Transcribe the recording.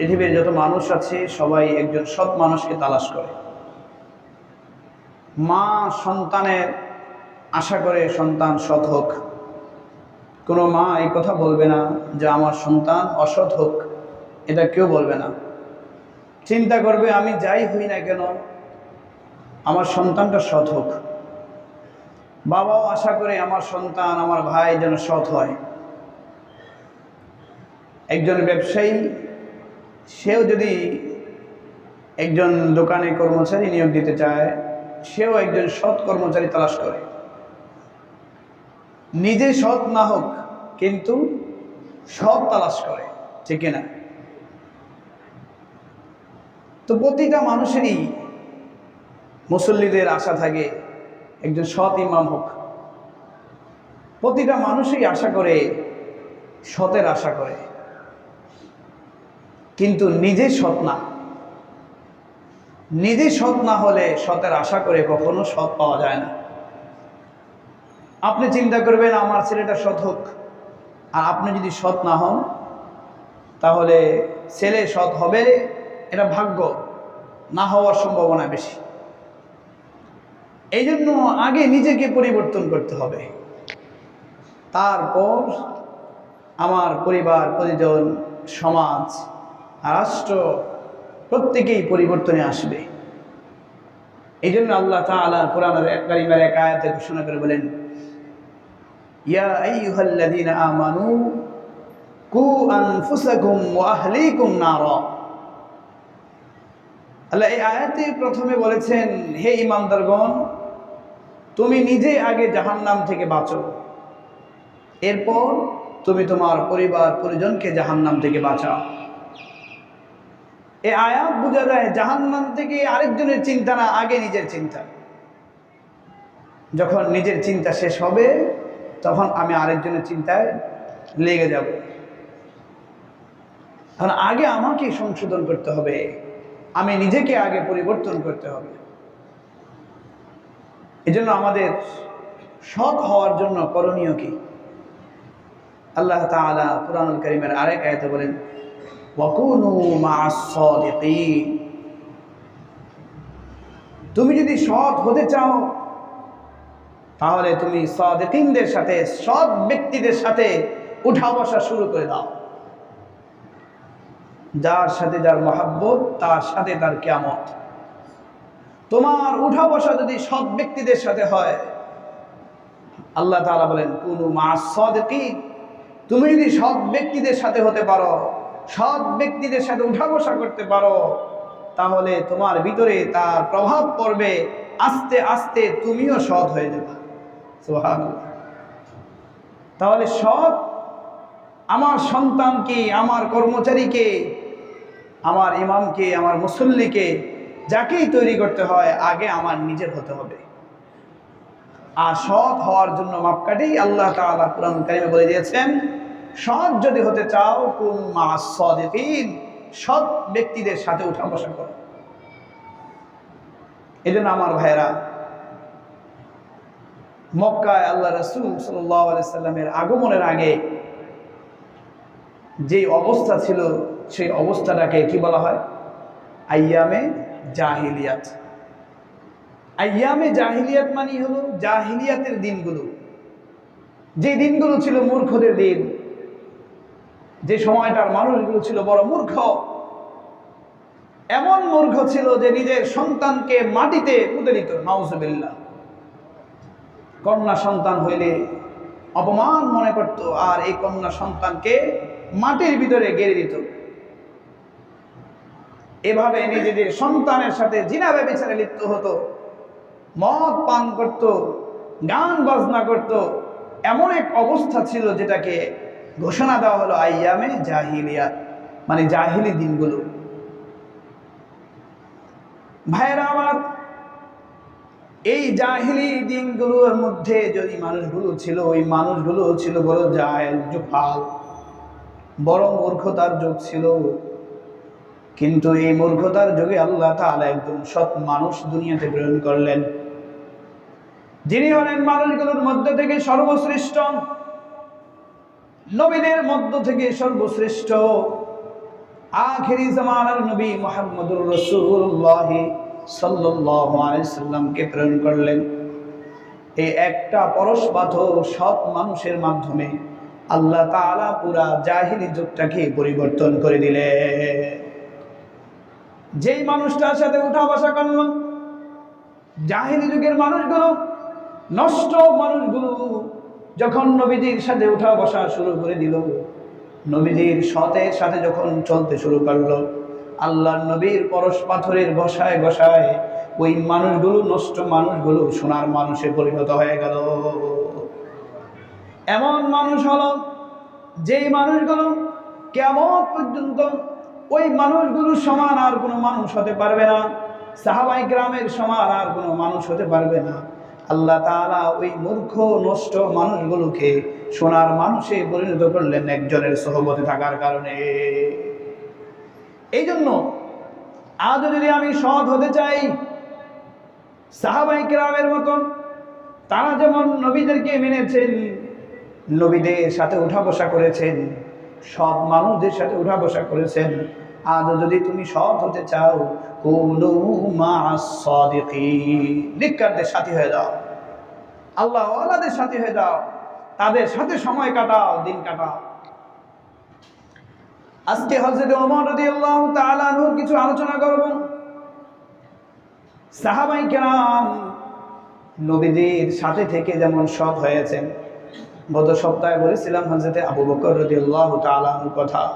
পৃথিবীর যত মানুষ আছে, সবাই একজন সৎ মানুষকে তালাশ করে। মা সন্তানের আশা করে সন্তান সৎ হোক। কোনো মা এই কথা বলবে না যে, আমার সন্তান অসৎ হোক। এটা কেউ বলবে না। চিন্তা করবে, আমি যাই হই না কেন, আমার সন্তানটা সৎ হোক। বাবাও আশা করে, আমার সন্তান, আমার ভাই যেন সৎ হয়। একজন ব্যবসায়ী সেও যদি একজন দোকানে কর্মচারী নিয়োগ দিতে চায়, সেও একজন সৎ কর্মচারী তালাশ করে। নিজে সৎ না হোক, কিন্তু সৎ তালাশ করে, ঠিক না? তো প্রতিটা মানুষেরই মুসল্লিদের আশা থাকে, একজন সৎ ইমাম হোক। প্রতিটা মানুষই আশা করে, সতের আশা করে। কিন্তু নিজে সৎ না। নিজে সৎ না হলে সতের আশা করে কখনো সৎ পাওয়া যায় না। আপনি চিন্তা করবেন, আমার ছেলেটা সৎ হোক। আর আপনি যদি সৎ না হন, তাহলে ছেলে সৎ হবে এটা ভাগ্য, না হওয়ার সম্ভাবনা বেশি। এই জন্য আগে নিজেকে পরিবর্তন করতে হবে। তারপর আমার পরিবার, পরিজন, সমাজ রাষ্ট্র প্রত্যেকেই পরিবর্তনে আসবে। এই জন্য আল্লাহ তাআলা কোরআনের এক কারিমার এক আয়াতে ঘোষণা করে বলেন, ইয়া আমানু আল্লাহ এই আয়াতে প্রথমে বলেছেন, হে ইমানদারগণ তুমি নিজে আগে জাহান্নাম থেকে বাঁচো। এরপর তুমি তোমার পরিবার পরিজনকে জাহান্নাম থেকে বাঁচাও। এ আয়াত বোঝা যায় জাহান্নাম থেকে আরেকজনের চিন্তা না, আগে নিজের চিন্তা। যখন নিজের চিন্তা শেষ হবে, তখন আমি আরেকজনের চিন্তায় লেগে যাব। তখন আগে আমাকে সংশোধন করতে হবে, আমি নিজেকে আগে পরিবর্তন করতে হবে। এজন্য আমাদের সৎ হওয়ার জন্য করণীয় কি? আল্লাহ তাআলা কুরআনুল কারীমের আরেক আয়াতে বলেন তুমি যদি সৎ হতে চাও, তাহলে তুমি সাদিকিনদের সাথে, সৎ ব্যক্তিদের সাথে উঠা বসা শুরু করে দাও। যার সাথে যার মহাব্বত, তার সাথে তার কিয়ামত। তোমার উঠা বসা যদি সৎ ব্যক্তিদের সাথে হয়, আল্লাহ তাআলা বলেন, কুনু মা'আস সাদিকিন। তুমি যদি সৎ ব্যক্তিদের সাথে হতে পারো সৎ ব্যক্তিদের সাথে উঠা বসা করতে পারো, তাহলে তোমার ভিতরে তার প্রভাব পড়বে, আস্তে আস্তে তুমিও সৎ হয়ে যাবে। তাহলে সৎ আমার সন্তানকে, আমার কর্মচারীকে, আমার ইমামকে, আমার মুসল্লিকে যাকেই তৈরি করতে হয়, আগে আমার নিজের হতে হবে। আর সৎ হওয়ার জন্য মাপকাঠি আল্লাহ তাআলা কোরআন কারিমে বলে দিয়েছেন সৎ যদি হতে চাও কুন মা সদিকিন সৎ ব্যক্তিদের সাথে উঠা বসা করো। এই আমার ভাইয়েরা, মক্কায় আল্লাহ রসুল সাল্লামের আগমনের আগে যে অবস্থা ছিল, সেই অবস্থাটাকে কি বলা হয়? আইয়ামে জাহিলিয়াত। আইয়ামে জাহিলিয়াত মানে হলো জাহিলিয়াতের দিনগুলো। যে দিনগুলো ছিল মূর্খদের দিন যে সময়টার মানুষগুলো ছিল বড় মূর্খ, এমন মূর্খ ছিল যে নিজের সন্তানকে মাটিতে পুঁতে দিত নাউজবিল্লা কন্যা সন্তান হইলে অপমান মনে করত, আর এই কন্যা সন্তানকে মাটির ভিতরে গেড়ে দিত। এভাবে নিজেদের সন্তানের সাথে জিনা ব্যবচারে লিপ্ত হতো, মদ পান করত, গান বাজনা করত, এমন এক অবস্থা ছিল যেটাকে ঘোষণা দেওয়া হলো আইয়ামে জাহিলিয়া মানে জাহিলি দিনগুলো। ভাইয়েরা আমার, এই জাহিলি দিনগুলোর মধ্যে যদি মানুষগুলো ছিল, ওই মানুষগুলো ছিল বড় জাহেল, জুফাল, বড় মূর্খতার যুগ ছিল। কিন্তু এই মূর্খতার যুগে আল্লাহ তাআলা একজন সৎ মানুষ দুনিয়াতে প্রেরণ করলেন। যিনি হলেন মানুষগুলোর মধ্যে থেকে সর্বশ্রেষ্ঠ। নবীদের মধ্য থেকে সর্বশ্রেষ্ঠ আখেরি জামানার নবী মোহাম্মদুর রসুল্লাহ সাল্লামকে প্রেরণ করলেন। এই একটা পরশ পাথর সব মানুষের মাধ্যমে আল্লাহ তাআলা পুরা জাহিলি যুগটাকে পরিবর্তন করে দিলে যেই মানুষটার সাথে উঠা বসা করলাম, জাহিলি যুগের মানুষগুলো, নষ্ট মানুষগুলো যখন নবীজির সাথে উঠা বসা শুরু করে দিল নবীজির সতের সাথে যখন চলতে শুরু করল, আল্লাহ নবীর পরশ পাথরের ঘষায় ঘষায় ওই মানুষগুলো, নষ্ট মানুষগুলো সোনার মানুষে পরিণত হয়ে গেল। এমন মানুষ হলো, যেই মানুষগুলো কেমন পর্যন্ত ওই মানুষগুলোর সমান আর কোনো মানুষ হতে পারবে না, সাহাবাই গ্রামের সমান আর কোনো মানুষ হতে পারবে না। আল্লাহ তাআলা ওই মূর্খ, নষ্ট মানুষগুলোকে সোনার মানুষে পরিণত করলেন একজনের সহবতে থাকার কারণে। এই জন্য আজও যদি আমি সৎ হতে চাই সাহাবাই গ্রামের মতন, তারা যেমন নবীদেরকে মেনেছেন, নবীদের সাথে উঠা বসা করেছেন সব মানুষদের সাথে উঠা বসা করেছেন আজও যদি তুমি সৎ হতে চাও নিকারদের সাথী হয়ে যাও। আল্লাহ ওয়ালাদের সাথী হয়ে যাও। তাদের সাথে সময় কাটাও, দিন কাটাও। আজকে হজরত ওমর রাদিয়াল্লাহু তাআলা আনহুর কিছু আলোচনা করব। সাহাবাই কেরাম নবীদের সাথে থেকে যেমন সৎ হয়েছেন, গত সপ্তাহে বলেছিলাম হজরতে আবু বকর রাদিয়াল্লাহু তাআলা আনহুর কথা।